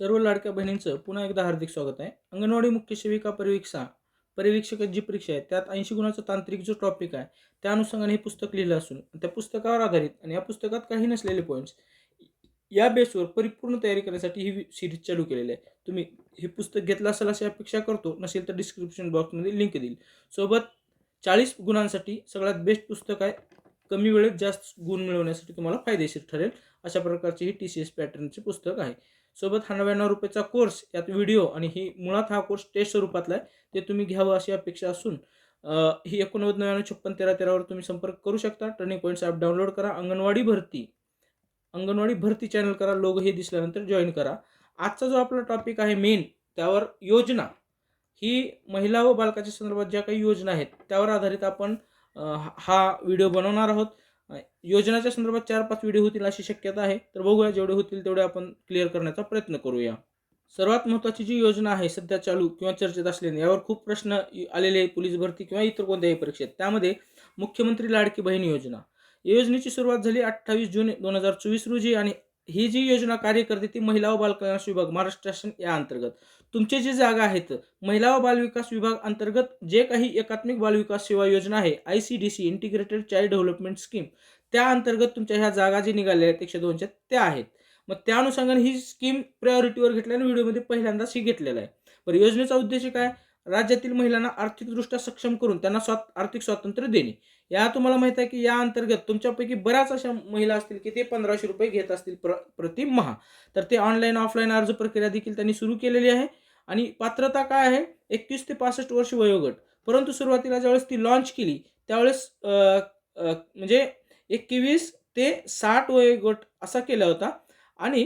सर्व लाडक्या बहिणींचं पुन्हा एकदा हार्दिक स्वागत आहे. अंगणवाडी मुख्य सेविका परिवीक्षा परिवीक्षक जी परीक्षा आहे त्यात ऐंशी गुणाचा तांत्रिक जो टॉपिक आहे त्या अनुषंगाने हे पुस्तक लिहिलं असून त्या पुस्तकावर आधारित आणि या पुस्तकात काही नसलेले पॉईंट्स या बेसवर परिपूर्ण तयारी करण्यासाठी ही सिरीज चालू केलेली आहे. तुम्ही हे पुस्तक घेतलं असेल अशी अपेक्षा करतो नसेल तर डिस्क्रिप्शन बॉक्समध्ये लिंक देईल. सोबत चाळीस गुणांसाठी सगळ्यात बेस्ट पुस्तक आहे कमी वेळेत जास्त गुण मिळवण्यासाठी तुम्हाला फायदेशीर ठरेल. अशा प्रकारचे ही टी सी एस पॅटर्नचे पुस्तक आहे. सोबत हा नव्याण्णव रुपयाचा कोर्स यात व्हिडिओ आणि ही मुळात हा कोर्स टेस्ट स्वरूपातला आहे. ते तुम्ही घ्यावं अशी अपेक्षा असून ही एकोणनव्वद नव्याण्णव छप्पन तेरा तेरावर तुम्ही संपर्क करू शकता. टर्निंग पॉईंट्स ॲप डाउनलोड करा. अंगणवाडी भरती. अंगणवाडी भरती चॅनल करा. लोग हे दिसल्यानंतर जॉईन करा. आजचा जो आपला टॉपिक आहे मेन त्यावर योजना. ही महिला व बालकाच्या संदर्भात ज्या काही योजना आहेत त्यावर आधारित आपण हा व्हिडिओ बनवणार आहोत. योजनाच्या संदर्भात चार पाच व्हिडिओ होतील अशी शक्यता आहे. तर बघूया जेवढे होतील तेवढे आपण क्लिअर करण्याचा प्रयत्न करूया. सर्वात महत्त्वाची जी योजना आहे सध्या चालू किंवा चर्चेत असलेली यावर खूप प्रश्न आलेले आहे पोलीस भरती किंवा इतर कोणत्याही परीक्षेत. त्यामध्ये मुख्यमंत्री लाडकी बहीण योजना. या योजनेची सुरुवात झाली अठ्ठावीस जून दोन हजार चोवीस रोजी आणि ही जी योजना कार्य करते ती महिला व बालकल्याण विभाग महाराष्ट्र शासन या अंतर्गत. तुमचे जे जागा आहेत महिला व बालविकास विभाग अंतर्गत जे काही एकात्मिक बालविकास सेवा योजना आहे I C D C integrated child development scheme त्या अंतर्गत तुमच्या ह्या जागा जे निघालेल्या आहेत एकशे दोनच्या त्या आहेत. मग त्या अनुषंगाने ही स्कीम प्रायोरिटीवर घेतल्याने व्हिडिओमध्ये पहिल्यांदाच ही घेतलेला आहे. बरं योजनेचा उद्देश काय? राज्यातील महिलांना आर्थिकदृष्ट्या सक्षम करून त्यांना स्वा आर्थिक स्वातंत्र्य देणे. या तुम्हाला माहीत आहे की या अंतर्गत तुमच्यापैकी बऱ्याच अशा महिला असतील की ते पंधराशे रुपये घेत असतील प्र प्रति महा. तर ते ऑनलाईन ऑफलाईन अर्ज प्रक्रिया देखील त्यांनी सुरू केलेली आहे. आणि पात्रता काय आहे? एकतीस ते पासष्ट वर्ष वयोगट. परंतु सुरुवातीला ज्यावेळेस ती लॉन्च केली त्यावेळेस म्हणजे एकवीस ते साठ वयोगट असा केला होता. आणि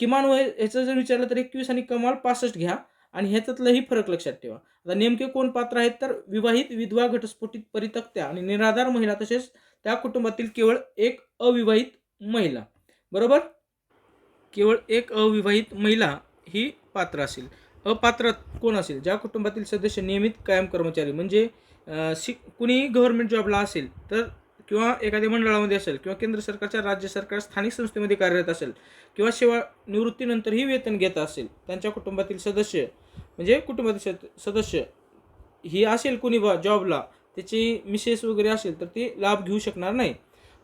किमान वय ह्याचं जर विचारलं तर एकवीस आणि कमाल पासष्ट घ्या. आणि ह्याच्यातलंही फरक लक्षात ठेवा. आता नेमके कोण पात्र आहेत तर विवाहित विधवा घटस्फोटित परितक्त्या आणि निराधार महिला तसेच त्या कुटुंबातील केवळ एक अविवाहित महिला. बरोबर? केवळ एक अविवाहित महिला ही पात्र असेल. अपात्र कोण असेल? ज्या कुटुंबातील सदस्य नियमित कायम कर्मचारी म्हणजे अ, शि कुणी गव्हर्नमेंट जॉबला असेल तर किंवा एखाद्या मंडळामध्ये असेल किंवा केंद्र सरकारच्या राज्य सरकार स्थानिक संस्थेमध्ये कार्यरत असेल किंवा सेवा निवृत्तीनंतरही वेतन घेत असेल त्यांच्या कुटुंबातील सदस्य म्हणजे कुटुंबातील सदस्य ही असेल कुणी बा जॉबला त्याची मिसेस वगैरे असेल तर ती लाभ घेऊ शकणार नाही.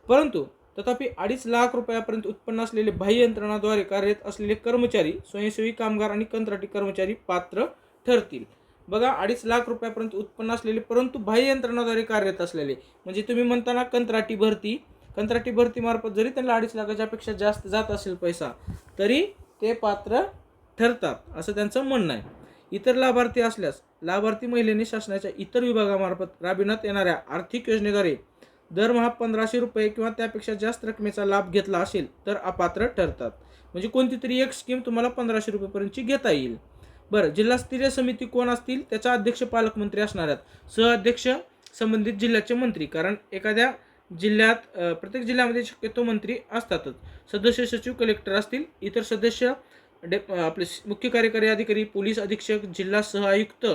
परंतु तथापि अडीच लाख रुपयापर्यंत उत्पन्न असलेले बाह्य यंत्रणाद्वारे कार्यरत असलेले कर्मचारी स्वयंसेवी कामगार आणि कंत्राटी कर्मचारी पात्र ठरतील. बघा अडीच लाख रुपयापर्यंत उत्पन्न असलेले परंतु बाह्य यंत्रणाद्वारे कार्यरत असलेले म्हणजे तुम्ही म्हणताना कंत्राटी भरती कंत्राटी भरतीमार्फत जरी त्यांना अडीच लाखाच्या पेक्षा जास्त जात असेल पैसा तरी ते पात्र ठरतात असं त्यांचं म्हणणं आहे. इतर लाभार्थी असल्यास लाभार्थी महिलेने शासनाच्या इतर विभागामार्फत राबविण्यात येणाऱ्या आर्थिक योजनेद्वारे दरमहा पंधराशे रुपये किंवा त्यापेक्षा जास्त रकमेचा लाभ घेतला असेल तर अपात्र ठरतात. म्हणजे कोणती तरी एक स्कीम तुम्हाला पंधराशे रुपयेपर्यंतची घेता येईल. बरं जिल्हास्तरीय समिती कोण असतील? त्याचा अध्यक्ष पालकमंत्री असणार आहेत. सहअध्यक्ष संबंधित जिल्ह्याचे मंत्री. कारण एखाद्या जिल्ह्यात प्रत्येक जिल्ह्यामध्ये शक्यतो मंत्री असतातच. सदस्य सचिव कलेक्टर असतील. इतर सदस्य डे आपले मुख्य कार्यकारी अधिकारी पोलीस अधीक्षक जिल्हा सह आयुक्त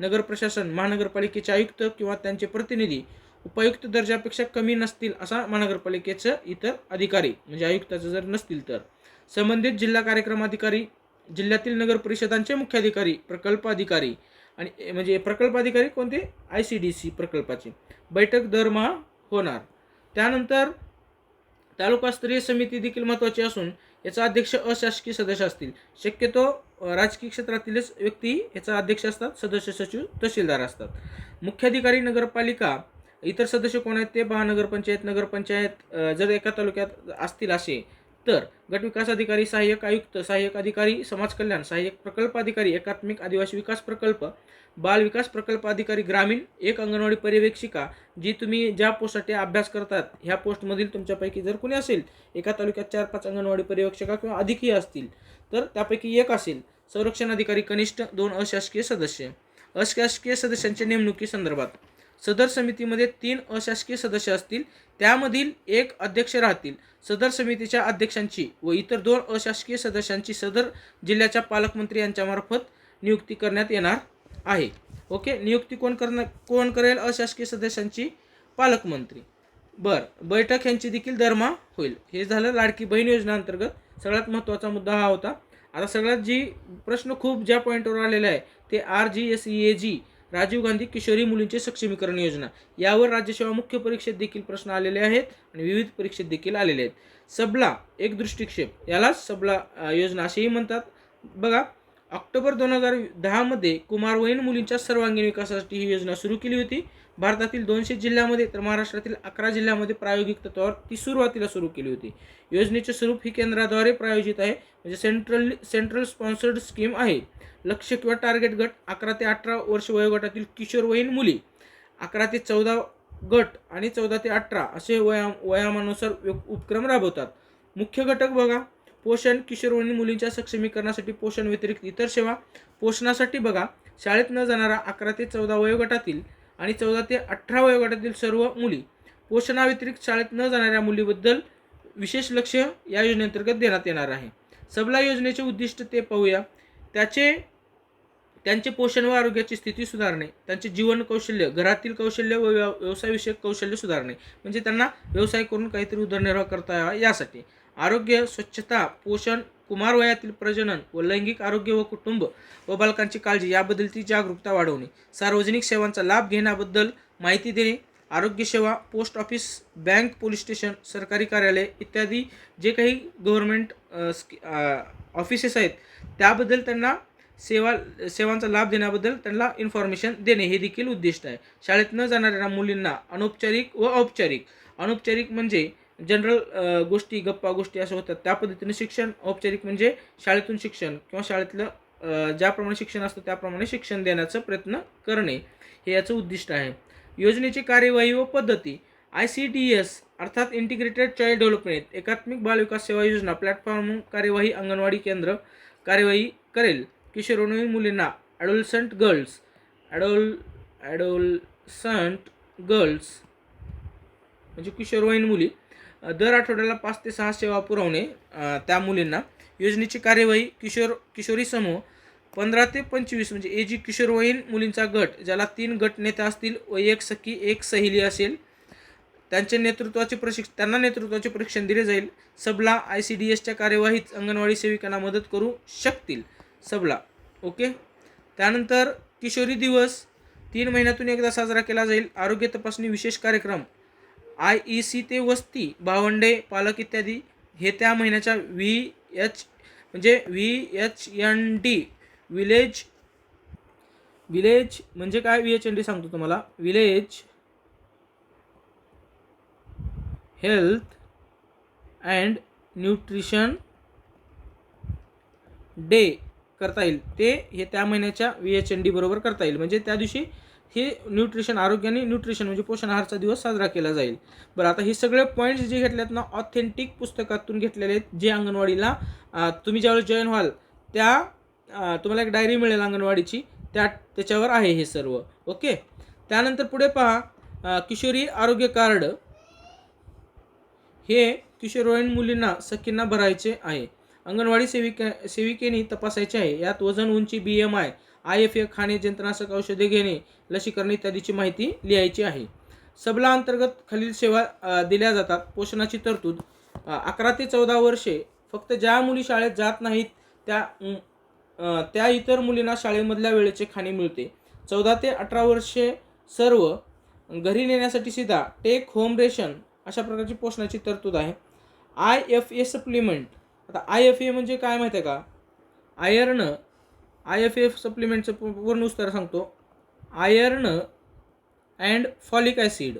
नगर प्रशासन महानगरपालिकेचे आयुक्त किंवा त्यांचे प्रतिनिधी उपायुक्त दर्जापेक्षा कमी नसतील असा महानगरपालिकेचं इतर अधिकारी म्हणजे आयुक्ताचं जर नसतील तर. संबंधित जिल्हा कार्यक्रम अधिकारी जिल्ह्यातील नगर परिषदांचे मुख्याधिकारी प्रकल्प अधिकारी आणि ए- म्हणजे प्रकल्प अधिकारी कोणते? आय सी डी सी प्रकल्पाचे. बैठक दरमहा होणार. त्यानंतर तालुकास्तरीय समिती देखील महत्त्वाची असून याचा अध्यक्ष अशासकीय सदस्य असतील. शक्यतो राजकीय क्षेत्रातीलच व्यक्ती याचा अध्यक्ष असतात सदस्य सचिव तहसीलदार असतात. मुख्याधिकारी नगरपालिका इतर सदस्य कोण आहेत ते महानगरपंचायत नगरपंचायत जर एका तालुक्यात असतील असे तर गटविकास अधिकारी सहाय्यक आयुक्त सहाय्यक अधिकारी समाज कल्याण सहाय्यक प्रकल्प अधिकारी एकात्मिक आदिवासी विकास प्रकल्प बाल विकास प्रकल्प अधिकारी ग्रामीण एक अंगणवाडी पर्यवेक्षिका जी तुम्ही ज्या पोस्टसाठी अभ्यास करतात ह्या पोस्टमधील तुमच्यापैकी जर कोणी असेल एका तालुक्यात चार पाच अंगणवाडी पर्यवेक्षिका किंवा अधिकही असतील तर त्यापैकी एक असेल संरक्षण अधिकारी कनिष्ठ दोन अशासकीय सदस्य. अशासकीय सदस्यांच्या नेमणुकीसंदर्भात सदर समितीमध्ये तीन अशासकीय सदस्य असतील त्यामधील एक अध्यक्ष राहतील. सदर समितीच्या अध्यक्षांची व इतर दोन अशासकीय सदस्यांची सदर जिल्ह्याच्या पालकमंत्री यांच्यामार्फत नियुक्ती करण्यात येणार आहे. ओके? नियुक्ती कोण करणार कोण करेल? अशासकीय सदस्यांची पालकमंत्री. बर. बैठक यांची देखील दरमा होईल. हे झालं लाडकी बहीण योजनेअंतर्गत सगळ्यात महत्त्वाचा मुद्दा हा होता. आता सगळ्यात जी प्रश्न खूप ज्या पॉईंटवर आलेला आहे ते R G S E A G Rajiv Gandhi Kishori मुलींचे सक्षमीकरण योजना. यावर राज्यसेवा मुख्य परीक्षेत देखील प्रश्न आलेले आहेत आणि विविध परीक्षेत देखील आलेले आहेत. सबला एक दृष्टिक्षेप. यालाच सबला योजना असेही म्हणतात. बघा ऑक्टोबर दोन हजार दहामध्ये कुमारवयीन मुलींच्या सर्वांगीण विकासासाठी ही योजना सुरू केली होती. भारतातील दोनशे जिल्ह्यामध्ये तर महाराष्ट्रातील अकरा जिल्ह्यामध्ये प्रायोगिक तत्वावर ती सुरुवातीला सुरू केली होती. योजनेचे स्वरूप ही केंद्राद्वारे प्रायोजित आहे. म्हणजे सेंट्रल सेंट्रल स्पॉन्सर्ड स्कीम आहे. लक्ष किंवा टार्गेट गट अकरा ते अठरा वर्ष वयोगटातील किशोरवयीन मुली अकरा ते चौदा गट आणि चौदा ते अठरा असे वया वयामानुसार उपक्रम राबवतात. मुख्य घटक बघा. पोषण किशोरवयीन मुलींच्या सक्षमीकरणासाठी पोषण व्यतिरिक्त इतर सेवा. पोषणासाठी बघा. शाळेत न जाणारा अकरा ते चौदा वयोगटातील आणि चौदा ते अठरा वयोगटातील सर्व मुली. पोषणाव्यतिरिक्त शाळेत न जाणाऱ्या मुलीबद्दल विशेष लक्ष या योजनेअंतर्गत देण्यात येणार आहे. सबला योजनेचे उद्दिष्ट ते पाहूया. त्याचे त्यांचे पोषण व आरोग्याची स्थिती सुधारणे त्यांचे जीवन कौशल्य घरातील कौशल्य व व्यव- व्यवसायविषयक कौशल्य सुधारणे म्हणजे त्यांना व्यवसाय करून काहीतरी उदरनिर्वाह करता यावा यासाठी. आरोग्य स्वच्छता पोषण कुमार वयातील प्रजनन व लैंगिक आरोग्य व कुटुंब व बालकांची काळजी याबद्दलची जागरूकता वाढवणे. सार्वजनिक सेवांचा लाभ घेण्याबद्दल माहिती देणे. आरोग्यसेवा post office bank police station सरकारी कार्यालय इत्यादी जे काही गव्हर्मेंट ऑफिसेस आहेत त्याबद्दल त्यांना सेवा सेवांचा लाभ देण्याबद्दल त्यांना इन्फॉर्मेशन देणे हे देखील उद्दिष्ट आहे. शाळेत न जाणाऱ्या मुलींना अनौपचारिक व औपचारिक. अनौपचारिक म्हणजे जनरल गोष्टी गप्पा गोष्टी असं होतात. त्या पद्धतीने शिक्षण औपचारिक म्हणजे शाळेतून शिक्षण किंवा शाळेतलं ज्याप्रमाणे शिक्षण असतं त्याप्रमाणे शिक्षण देण्याचा प्रयत्न करणे हे याचं उद्दिष्ट आहे. योजनेची कार्यवाही व पद्धती. आय सी डी एस अर्थात इंटिग्रेटेड चाइल्ड डेव्हलपमेंट एकात्मिक बालविकास सेवा योजना प्लॅटफॉर्म कार्यवाही अंगणवाडी केंद्र कार्यवाही करेल. किशोरवयीन मुलींना ॲडोलसंट गर्ल्स ॲडोल ॲडोलसंट गर्ल्स म्हणजे किशोरवयीन मुली दर आठवड्याला पाच ते सहा सेवा पुरवणे त्या मुलींना. योजनेची कार्यवाही किशोर किशोरी समूह पंधरा ते पंचवीस म्हणजे ए जी किशोरवयीन मुलींचा गट ज्याला तीन गट नेता असतील व एक सखी एक सहेली असेल त्यांचे नेतृत्वाचे प्रशिक्ष त्यांना नेतृत्वाचे प्रशिक्षण दिले जाईल. सबला आय सी डी एसच्या कार्यवाहीत अंगणवाडी सेविकांना मदत करू शकतील. सबला ओके? त्यानंतर किशोरी दिवस तीन महिन्यातून एकदा साजरा केला जाईल. आरोग्य तपासणी विशेष कार्यक्रम आय ई सी ते वस्ती भावंडे पालक इत्यादी. हे त्या महिन्याच्या व्ही एच म्हणजे V H N D village village म्हणजे काय व्ही एच एन डी सांगतो तुम्हाला? Village health and nutrition day. करता येईल. ते हे त्या महिन्याच्या व्ही एच एन डी बरोबर करता येईल. म्हणजे त्या दिवशी हे न्यूट्रिशन आरोग्याने न्यूट्रिशन म्हणजे पोषण आहारचा दिवस साजरा केला जाईल. बरं आता हे सगळे पॉईंट्स जे घेतलेत ना ऑथेंटिक पुस्तकातून घेतलेले आहेत जे अंगणवाडीला तुम्ही ज्यावेळेस जॉईन व्हाल त्या तुम्हाला एक डायरी मिळेल अंगणवाडीची. त्या त्याच्यावर आहे हे सर्व. ओके? त्यानंतर पुढे पहा किशोरी आरोग्य कार्ड. हे किशोरवयीन मुलींना सखींना भरायचे आहे. अंगणवाडी सेविका सेविकेने तपासायचे आहे. यात वजन उंची B M I I F A खाणे जंत्रनाशक औषधे घेणे लसीकरण इत्यादीची माहिती लिहायची आहे. सबला अंतर्गत खालील सेवा दिल्या जातात. पोषणाची तरतूद अकरा ते चौदा वर्षे फक्त ज्या मुली शाळेत जात नाहीत त्या त्या इतर मुलींना शाळेमधल्या वेळेचे खाणे मिळते. चौदा ते अठरा वर्षे सर्व घरी नेण्यासाठी सीधा टेक होम रेशन अशा प्रकारची पोषणाची तरतूद आहे. आय एफ ए सप्लिमेंट आता आय एफ ए म्हणजे काय माहिती आहे का? आयर्न आय एफ ए सप्लिमेंटचं पूर्ण उत्तर सांगतो. Iron and folic acid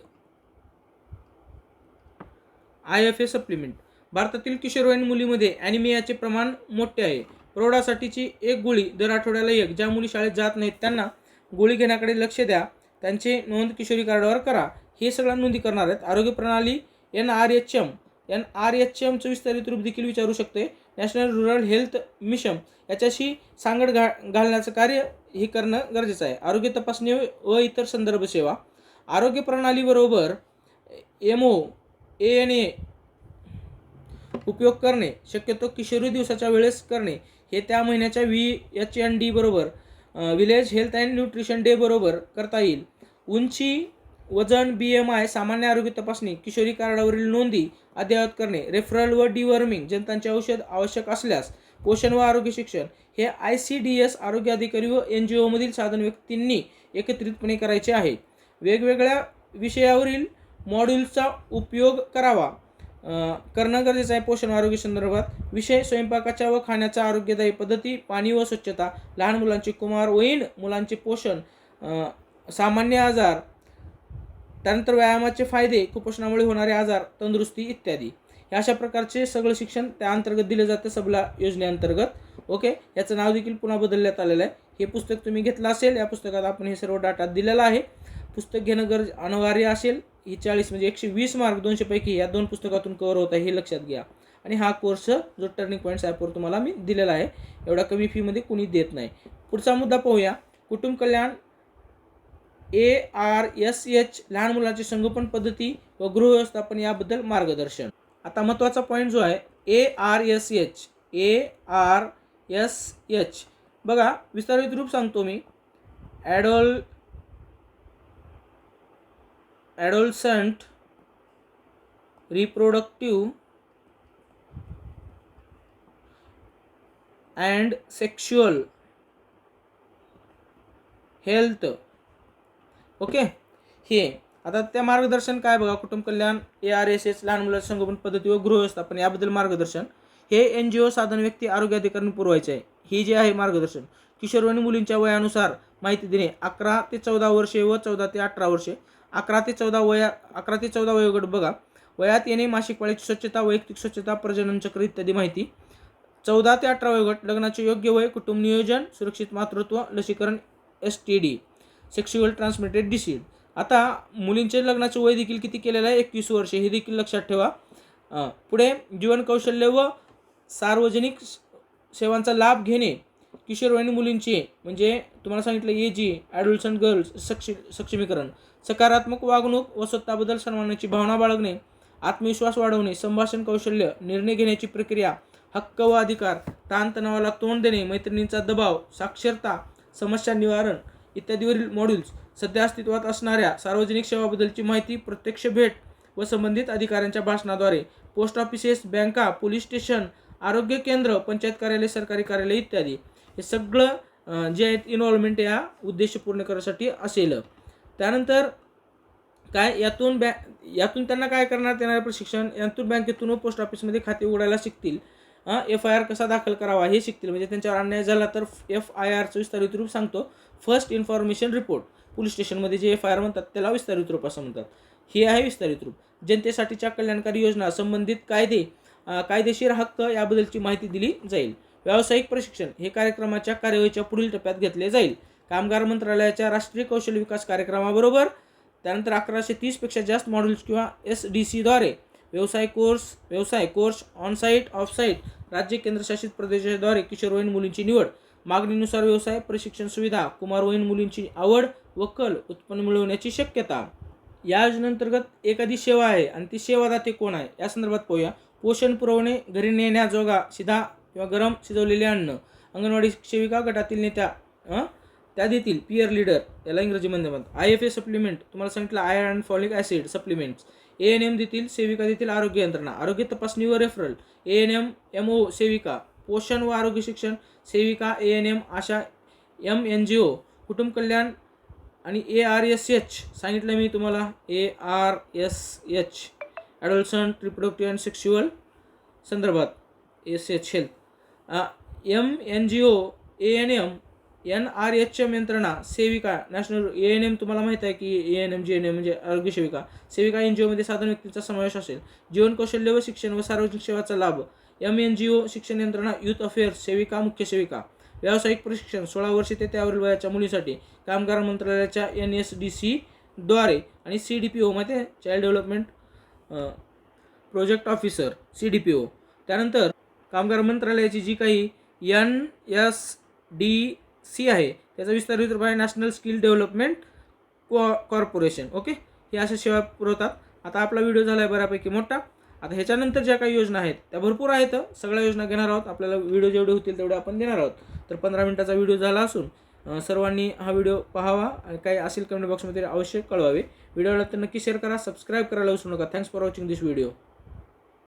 I F A supplement भारतातील किशोरवयीन मुलीमध्ये ॲनिमियाचे प्रमाण मोठे आहे. प्रौढासाठीची एक गोळी दर आठवड्याला एक. ज्या मुली शाळेत जात नाहीत त्यांना गोळी घेण्याकडे लक्ष द्या. त्यांचे नोंद किशोरी कार्डावर करा. हे सगळ्या नोंदी करणार आहेत. आरोग्य प्रणाली N R H M N R H एमचं विस्तारित रूप देखील विचारू शकते. नॅशनल रुरल हेल्थ मिशन याच्याशी सांगड घा घालण्याचं कार्य हे करणं गरजेचं आहे. आरोग्य तपासणी व इतर संदर्भ सेवा. आरोग्य प्रणालीबरोबर M O A N A उपयोग करणे शक्यतो किशोरी दिवसाच्या वेळेस करणे हे त्या महिन्याच्या व्ही एच एन डी बरोबर village health and nutrition day बरोबर करता येईल. उंची वजन बी एम आय सामान्य आरोग्य तपासणी किशोरी कार्डावरील नोंदी अद्ययावत करणे रेफरल व डिवर्मिंग जनतांचे औषध आवश्यक असल्यास पोषण व आरोग्य शिक्षण हे आय सी डी एस आरोग्य अधिकारी व एन जी ओमधील साधन व्यक्तींनी एकत्रितपणे करायचे आहे. वेगवेगळ्या विषयावरील मॉड्यूल्सचा उपयोग करावा. करणं गरजेचं आहे पोषण आरोग्य संदर्भात. विषय स्वयंपाकाच्या व खाण्याच्या आरोग्यदायी पद्धती पाणी व स्वच्छता लहान मुलांचे कुमारवयीन मुलांचे पोषण सामान्य आजार त्यानंतर व्यायामाचे फायदे कुपोषणामुळे होणारे आजार तंदुरुस्ती इत्यादी. हे अशा प्रकारचे सगळं शिक्षण त्या अंतर्गत दिलं जातं सबला योजनेअंतर्गत. ओके? याचं नाव देखील पुन्हा बदलण्यात आलेलं आहे. हे पुस्तक तुम्ही घेतलं असेल या पुस्तकात आपण हे सर्व डाटा दिलेला आहे. पुस्तक घेणं गरज अनिवार्य असेल. ही चाळीस म्हणजे एकशे वीस मार्क दोनशेपैकी या दोन पुस्तकातून कव्हर होत आहे हे लक्षात घ्या. आणि हा कोर्स जो टर्निंग पॉईंट्स ॲपवर तुम्हाला मी दिलेला आहे एवढा कमी फीमध्ये कुणी देत नाही. पुढचा मुद्दा पाहूया. कुटुंब कल्याण ए आर एस एच लहान मुलांची संगोपन पद्धती व गृहव्यवस्थापन याबद्दल मार्गदर्शन. आता महत्त्वाचा पॉईंट जो आहे A R S H A R S H बघा विस्तारित रूप सांगतो मी. Adol adolescent reproductive and sexual health okay? हे आता त्या मार्गदर्शन काय बघा कुटुंब कल्याण ए आर एस एस लहान मुलांचे संगोपन पद्धती व गृहव्यवस्थापन याबद्दल मार्गदर्शन. हे एन जी ओ साधन व्यक्ती आरोग्य अधिकाऱ्यांनी पुरवायचे आहे. ही जे आहे मार्गदर्शन किशोरवयीन मुलींच्या वयानुसार माहिती देणे अकरा ते चौदा वर्षे व चौदा ते अठरा वर्षे. अकरा ते चौदा वया अकरा ते चौदा वयोगट बघा. वयात येणे मासिक पाळीची स्वच्छता वैयक्तिक स्वच्छता प्रजनन चक्र इत्यादी माहिती. चौदा ते अठरा वयोगट लग्नाचे योग्य वय कुटुंब नियोजन सुरक्षित मातृत्व लसीकरण S T D sexual transmitted disease आता मुलींचे लग्नाचे वय देखील किती केलेलं आहे? एकवीस वर्षे. हे देखील लक्षात ठेवा. पुढे जीवन कौशल्य व सार्वजनिक सेवांचा लाभ घेणे. किशोरवयीन मुलींचे म्हणजे तुम्हाला सांगितलं ए जी ॲडल्सन गर्ल्स सक्षी सक्षमीकरण. सकारात्मक वागणूक व स्वतःबद्दल सन्मानाची भावना बाळगणे. आत्मविश्वास वाढवणे. संभाषण कौशल्य निर्णय घेण्याची प्रक्रिया. हक्क व अधिकार. ताणतणावाला तोंड देणे. मैत्रिणींचा दबाव साक्षरता समस्या निवारण. इत्यादीवरील मॉड्यूल्स सध्या अस्तित्वात असणाऱ्या सार्वजनिक सेवाबद्दलची माहिती प्रत्यक्ष भेट व संबंधित अधिकाऱ्यांच्या भाषणाद्वारे पोस्ट ऑफिसेस बँका पोलीस स्टेशन आरोग्य केंद्र पंचायत कार्यालय सरकारी कार्यालय इत्यादी हे सगळं जे आहेत इन्व्हॉल्वमेंट या उद्देश पूर्ण करण्यासाठी असेल. त्यानंतर काय यातून बॅ यातून त्यांना काय करण्यात येणारे प्रशिक्षण यातून बँकेतून व पोस्ट ऑफिसमध्ये खाते उघडायला शिकतील. एफ आय आर कसा दाखल करावा हे शिकतील. म्हणजे त्यांच्यावर अन्याय झाला तर एफ आय आरचं विस्तारित रूप सांगतो. फर्स्ट इन्फॉर्मेशन रिपोर्ट पोलीस स्टेशनमध्ये जे एफ आय आर म्हणतात त्याला विस्तारित रूप असं म्हणतात. हे आहे विस्तारित रूप. जनतेसाठीच्या कल्याणकारी योजना संबंधित कायदे कायदेशीर हक्क याबद्दलची माहिती दिली जाईल. व्यावसायिक प्रशिक्षण हे कार्यक्रमाच्या कार्यवाहीच्या पुढील टप्प्यात घेतले जाईल. कामगार मंत्रालयाच्या राष्ट्रीय कौशल्य विकास कार्यक्रमाबरोबर त्यानंतर अकराशे तीसपेक्षा जास्त मॉड्यूल्स किंवा एस डी सीद्वारे व्यवसाय कोर्स व्यवसाय कोर्स ऑनसाईट ऑफसाईट राज्य केंद्रशासित प्रदेशाद्वारे किशोरवयीन मुलींची निवड मागणीनुसार व्यवसाय प्रशिक्षण सुविधा कुमारवयीन मुलींची आवड व कल उत्पन्न मिळवण्याची शक्यता. या योजनेअंतर्गत एखादी सेवा आहे आणि ती सेवादाते कोण आहे? या संदर्भात पाहूया. पोषण पुरवणे घरी नेण्याजोगा शिधा किंवा गरम शिजवलेले अन्न अंगणवाडी सेविका गटातील नेत्या अं? त्या देतील पियर लीडर याला इंग्रजीमध्ये म्हणतात. आय एफ ए सप्लिमेंट तुम्हाला सांगितलं iron and folic acid supplements A N M देतील सेविका देतील आरोग्य यंत्रणा. आरोग्य तपासणी व referral A N M M O सेविका. पोषण व आरोग्य शिक्षण सेविका A N M ASHA M N G O कुटुंब कल्याण आणि ए आर एस एच सांगितलं मी तुम्हाला. A R S H adolescent reproductive and sexual संदर्भात. S H health M N G O A N M N R H M यंत्रणा सेविका national ए N M तुम्हाला माहीत आहे की A N M G N M म्हणजे आरोग्य सेविका. सेविका एन जी ओमध्ये साधन व्यक्तींचा समावेश असेल. जीवन कौशल्य व शिक्षण व सार्वजनिक सेवाचा लाभ. एम एन जी ओ शिक्षण यंत्रणा युथ अफेअर्स सेविका मुख्य सेविका. व्यावसायिक प्रशिक्षण सोळा वर्षे ते त्यावरील वयाच्या मुलीसाठी कामगार मंत्रालयाच्या एन एस डी सी द्वारे आणि सी डी पी ओमध्ये child development project officer C D P O. त्यानंतर कामगार मंत्रालयाची जी काही एन एस डी सी आहे. त्याचा विस्तार रूप आहे national skill development co corporation okay हे अशा सेवा पुरवतात. आता आपला व्हिडिओ झाला आहे बऱ्यापैकी मोठा. आता ह्याच्यानंतर ज्या काही योजना आहेत त्या भरपूर आहेत. सगळ्या योजना घेणार आहोत. आपल्याला व्हिडिओ जेवढे होतील तेवढे आपण देणार आहोत. तर पंधरा मिनिटाचा व्हिडिओ झाला असून सर्वांनी हा व्हिडिओ पाहावा आणि काही असेल कमेंट बॉक्समध्ये अवश्य कळवावे. व्हिडिओला तर नक्की शेअर करा सबस्क्राईब करायला विसरू नका. Thanks for watching this video